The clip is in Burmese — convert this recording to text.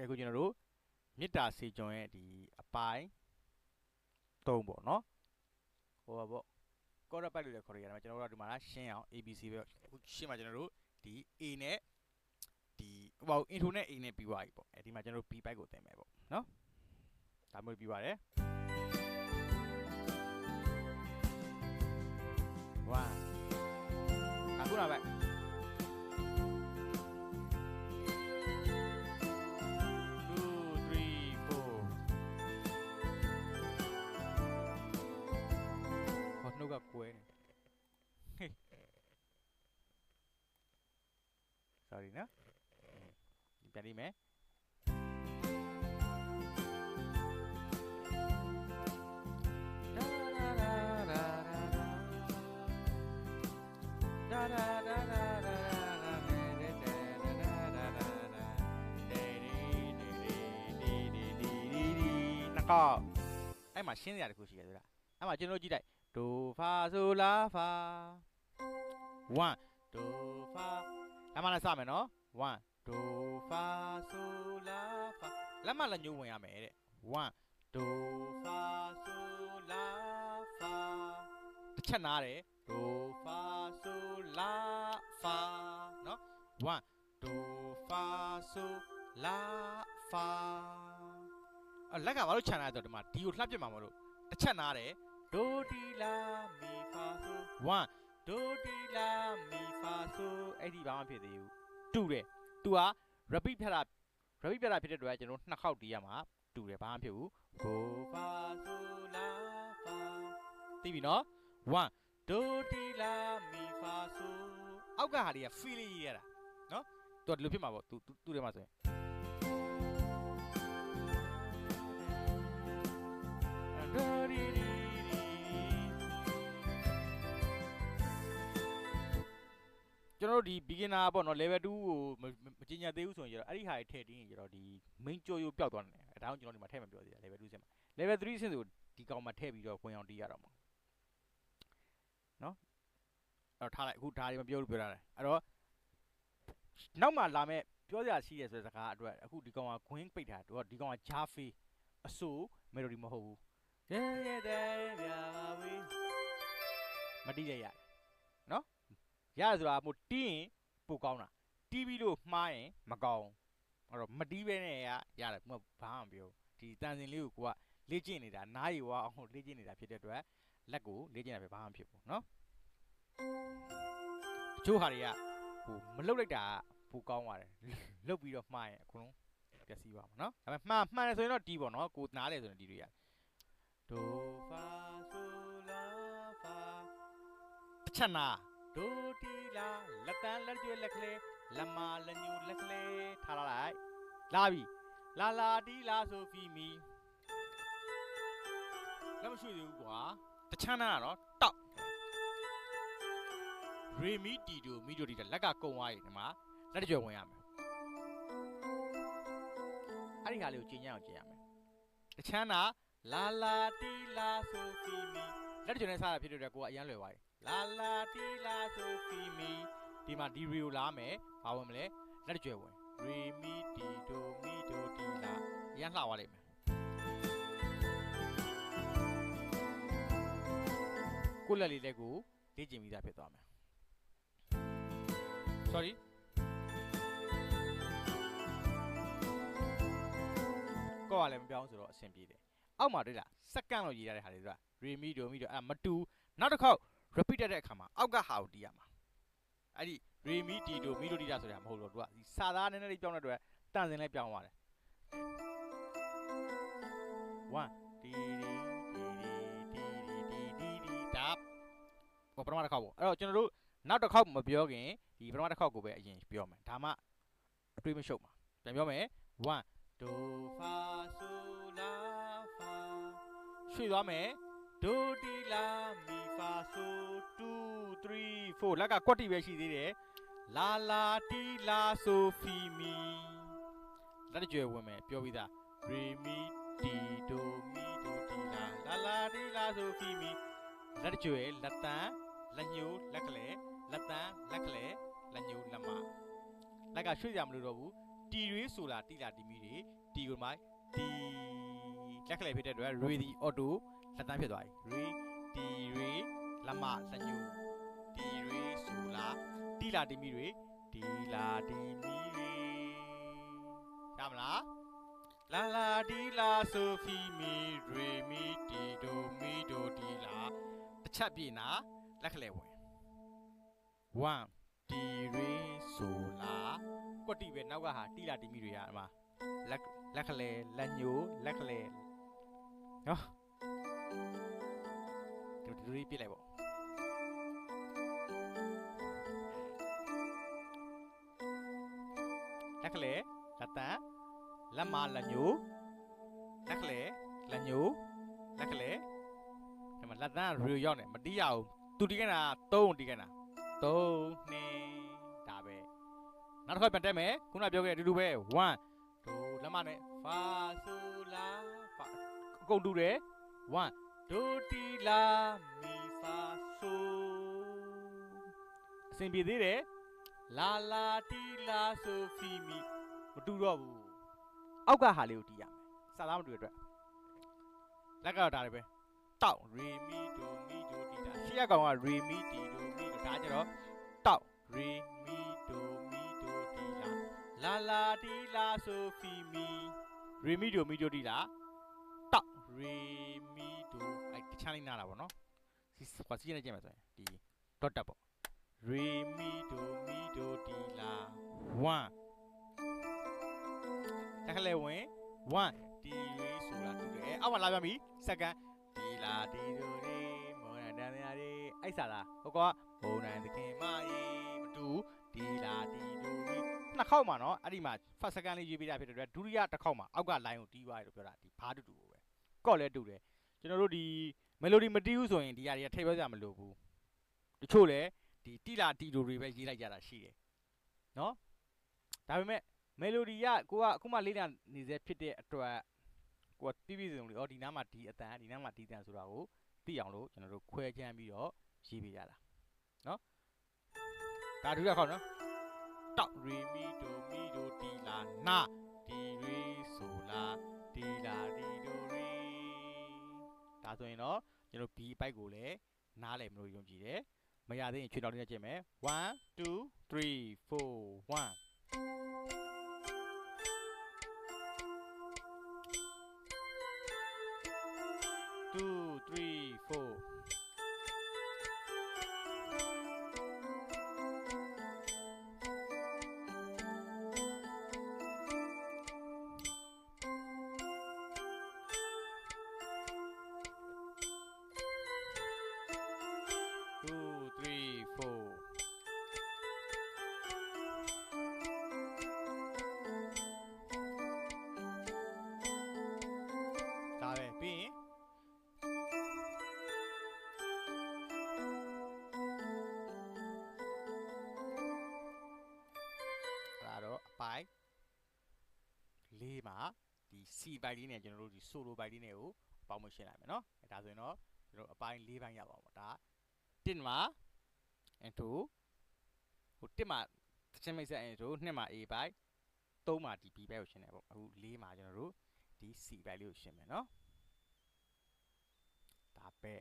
ကဲအခုကျွန်တော်တို့မေတ္တာစေကျွန်ရဲ့ဒီအပိုင်း၃ပေါ့နော်ဟိုပါပေါ့ကောရပတ်လို့လည်းခေါ်ရရတယ်မှာကျွန်တော်တို့ကဒီမှာလားရှင်းအောင် ABC ပဲအခုရှင်းမှာကျွန်တော်တို့ဒီ A နဲ့ဒီဟို intro နဲ့ A နဲ့ပြီးသွားပြီပေါ့အဲဒီမှာကျွန်တော်တို့ B ပိုက်ကိုသင်မယ်ပေါ့နော်ဒါမျိုးပြီးပါတယ်ဝါအခုလာပဲ sorry နော်ပြန်ပြီးမယ်ဒါဒါဒါဒါဒါကောက်အဲ့မှာရှင်းစရာတခုရှိရသေးလားအဲ့မှာကျွန်တော်ကြည့်လိုက်ဒိုဖာဆိုလာဖာ1ဒိုဖာ လက်မနဲ့စမယ်နော်1ဒိုဖာဆိုလာဖာလက်မလည်းညှိုးဝင်ရမယ်တဲ့1ဒိုဖာဆိုလာဖာတစ်ချက်နားတယ်ဒိုဖာဆိုလာဖာနော်1ဒိုဖာဆိုလာဖာအလက်ကဘာလို့ခြံလာတော့ဒီမှာဒီကိုလှပ်ပြစ်မှာမလို့တစ်ချက်နားတယ်ဒိုဒီလာမီဖာဆို1 ဒိုဒီလာမီဖာဆိုအဲ့ဒီဘာမှဖြစ်သေးဘူးတူတယ်သူက repeat ဖြတ်တာ repeat ဖြတ်တာဖြစ်တဲ့အတွက်ကျွန်တော်နှစ်ခေါက်တီးရမှာတူတယ်ဘာမှဖြစ်ဘူးဒိုဖာဆိုလာဖာသိပြီနော်1ဒိုဒီလာမီဖာဆိုအောက်ကဟာတွေက feel ရေးရတာနော်သူကဒီလိုဖြစ်မှာပေါ့သူသူထဲမှာဆိုရင် ကျွန်တော်တို့ဒီ beginner ပေါ့နော် level 2ကိုမမမကျင်ညာသေးဘူးဆိုရင်ကျတော့အဲ့ဒီဟာတွေထည့်တင်းရင်ကျတော့ဒီ main ကြော်ရိုးပျောက်သွားတယ်အဲဒါကြောင့်ကျွန်တော်ဒီမှာထည့်မပြောသေးတာ level 2ဆင့်မှာ level 3ဆင့်ဆိုဒီကောင်မှာထည့်ပြီးတော့ဝင်အောင်တီးရတော့မှာနော်အဲ့တော့ထားလိုက်အခုဒါတွေမပြောလို့ပြောရတယ်အဲ့တော့နောက်မှလာမဲ့ပြောစရာရှိရဲဆိုတဲ့စကားအတွက်အခုဒီကောင်က green ပိတ်ထားတော့ဒီကောင်က jaffe အဆို melody မဟုတ်ဘူးရဲရဲတဲ့ပြာဝေးမတီးရရနော် ရဆိုတာမို့တီးရင်ပိုကောင်းတာတီးပြီးလို့မှားရင်မကောင်းအဲ့တော့မတီးပဲနဲ့ရရတယ်ဘာမှမပြောဒီတန်စင်လေးကိုကိုကလေ့ကျင့်နေတာနားရီဝအောင်လေ့ကျင့်နေတာဖြစ်တဲ့အတွက်လက်ကိုလေ့ကျင့်တာပဲဘာမှမဖြစ်ဘူးနော်တချို့ဟာတွေကဟိုမလုတ်လိုက်တာပိုကောင်းပါတယ်လုတ်ပြီးတော့မှားရင်အကုန်လုံးပျက်စီးပါမှာနော်ဒါပေမဲ့မှားမှန်တယ်ဆိုရင်တော့တီးပေါ့နော်ကိုနားတယ်ဆိုရင်တီးလို့ရတယ်ဒိုဖာဆိုလာဖာတစ်ချက်နာ ဒိုတီလာလက်တန်းလက်ကျွဲလက်ကလေးလက်မလက်ညူလက်ကလေးထားလာလိုက်လာပြီလာလာတီလာဆိုဖီမီလက်မရွှေ့သေးဘူးကွာတစ်ချမ်းနာကတော့တောက်ရေမီတီတိုမီတိုတီတာလက်ကကုံသွားပြီဒီမှာလက်တကြွဝင်ရမယ်အဲ့ဒီဟာလေးကိုကျင်ညအောင်ကျင်ရမယ်တစ်ချမ်းနာလာလာတီလာဆိုဖီမီ လက်တကြွနဲ့စားတာဖြစ်တဲ့အတွက်ကိုကအရန်လွယ်သွားပြီလာလာတီလာဆိုဖီမီဒီမှာဒီရီကိုလာမယ်ဘာဝင်မလဲလက်တကြွဝင်ရေမီတီတိုမီတိုတီလာအရန်လှသွားလိမ့်မယ်ကိုယ့်လက်လေးလက်ကိုလေ့ကျင့်ပြီးသားဖြစ်သွားမယ် sorry ကောကလည်းမပြောင်းဆိုတော့အဆင်ပြေတယ်အောက်မှာတွေ့လားစက္ကန့်လို့ရေးရတဲ့ဟာတွေဆိုတာ remi do mi do အဲ့ဒါမတူနောက်တစ်ခေါက် repeat တဲ့အခါမှာအောက်ကဟာကိုတီးရမှာအဲ့ဒီ remi ti do mi do ti da ဆိုတာမဟုတ်တော့သူကဒီစာသားနည်းနည်းလေးပြောင်းတဲ့အတွက်တန်စင်လေးပြောင်းသွားတယ်1တီတီတီတီတီတီတီဒါဟိုပထမတစ်ခေါက်ပေါ့အဲ့တော့ကျွန်တော်တို့နောက်တစ်ခေါက်မပြောခင်ဒီပထမတစ်ခေါက်ကိုပဲအရင်ပြောမယ်ဒါမှအတွေးမရှုပ်မှာပြန်ပြောမယ်1 do fa so la fa ရွှေ့သွားမယ် ဒိုတီလာမီဖာဆို2 3 4လက်ကကွက်တီပဲရှိသေးတယ်လာလာတီလာဆိုဖီမီလက်တကြွယ်ဝင်မယ်ပြောပြီးသားရေမီတီဒိုမီဒိုတီလာလာလာတီလာဆိုဖီမီလက်တကြွယ်လက်တန်းလက်ညှိုးလက်ကလေးလက်တန်းလက်ကလေးလက်ညှိုးလက်မလက်ကရွှေ့ကြမလို့တော့ဘူးတီရွေးဆိုတာတီလာတီမီတွေတီကိုမိုက်တီလက်ကလေးဖြစ်တဲ့အတွက်ရေဒီအော်တို လက်တန်းဖြစ်သွားပြီရေတီရွေးလက်မလက်ညူတီရွေးဆိုတာတီလာတီမီတွေတီလာတီမီတွေရမလားလာလာတီလာဆိုဖီမီရေမီတီဒိုမီဒိုတီလာတစ်ချက်ပြေနာလက်ကလေးဝင်1တီရေဆိုလာကွက်တီပဲနောက်ကဟာတီလာတီမီတွေကဒီမှာလက်လက်ကလေးလက်ညိုလက်ကလေးနော် ဒီဒီလေးပြလိုက်ပေါ့လက်ကလေးလက်တန်လက်မလက်ညိုလက်ကလေးလက်ညိုလက်ကလေးဒီမှာလက်တန်ရီရောက်နေမတီးရအောင်သူတီးခဲ့တာ3တီးခဲ့တာ3 2ဒါပဲနောက်တစ်ခါပြန်တက်မယ်ခုနပြောခဲ့တဲ့အတူတူပဲ1ဒိုလက်မနဲ့ဖာဆိုလာဖာအကုန်တူတယ်1ဒိုတီလာ ဆင်ပြေသေးတယ်လာလာတီလာဆိုဖီမီမတူတော့ဘူးအောက်ကဟာလေးကိုတီးရမယ်စာသားမတူတဲ့အတွက်လက်ကတော့ဒါလေးပဲတောက်ရီမီဒိုမီဒိုတီတာရှေ့ကကောင်ကရီမီတီဒိုမီဒိုဒါကြတော့တောက်ရီမီဒိုမီဒိုတီလာလာလာတီလာဆိုဖီမီရီမီဒိုမီဒိုတီလာတောက်ရီမီဒိုအဲ့တခြားလေးနားတာပေါ့နော်စီကွာစီးနေကြမှာဆိုရင်ဒီ dot တက်ပေါ့ ရီမီဒိုမီဒိုတီလာ1တခါလေဝင်1တီရီဆိုတာတူတယ်အောက်မှာလာပြန်ပြီ second တီလာတီဒိုရီမောနတန်ရရီအဲ့စားလားဟိုကဘုံနန်တခင်မရီမတူတီလာတီဒိုရီနှစ်ခေါက်မှာနော်အဲ့ဒီမှာ first second လေးရေးပေးတာဖြစ်တဲ့အတွက်ဒုတိယတစ်ခေါက်မှာအောက်က line ကိုတီးသွားတယ်လို့ပြောတာဒီဘာတူတူပဲကော့လဲတူတယ်ကျွန်တော်တို့ဒီ melody မတီးဘူးဆိုရင်ဒီဟာတွေကထိပ်ပြောကြမလို့ဘူးတချို့လဲ ဒီတီလာတီဒိုတွေပဲရေးလိုက်ကြတာရှိတယ်နော်ဒါပေမဲ့ melody ကကိုကအခုမှလေးလာနေစေဖြစ်တဲ့အတွက်ကိုကပြပြစုံလေးဩဒီနားမှာဒီအတန်ဒီနားမှာဒီအတန်ဆိုတာကိုသိအောင်လို့ကျွန်တော်တို့ခွဲချမ်းပြီးတော့ရေးပေးရတာနော်ဒါဒုတိယခေါက်နော်တောက်ရီမီဒိုမီဒိုတီလာနာတီရီဆိုလာတီလာတီဒိုရီဒါဆိုရင်တော့ကျွန်တော် B ဘိုက်ကိုလည်းနားလည်မလို့ယုံကြည်တယ် မရသေးရင်ချွေတော်လေးနဲ့ကျင့်မယ်1 2 3 4 12 3 4 C ဘိုက်လေးနဲ့ကျွန်တော်တို့ဒီ solo ဘိုက်လေးနဲ့ကိုပေါင်းမရှင်းလိုက်မယ်နော်အဲဒါဆိုရင်တော့ကျွန်တော်တို့အပိုင်း၄ပိုင်းရပါအောင်ပေါ့ဒါ1မှာ into ဟို1မှာတချင်မိတ်ဆက် into 2မှာ A ဘိုက်3မှာဒီ B ဘိုက်ကိုရှင်းတယ်ပေါ့အခု4မှာကျွန်တော်တို့ဒီ C ဘိုက်လေးကိုရှင်းမယ်နော်ဒါပဲ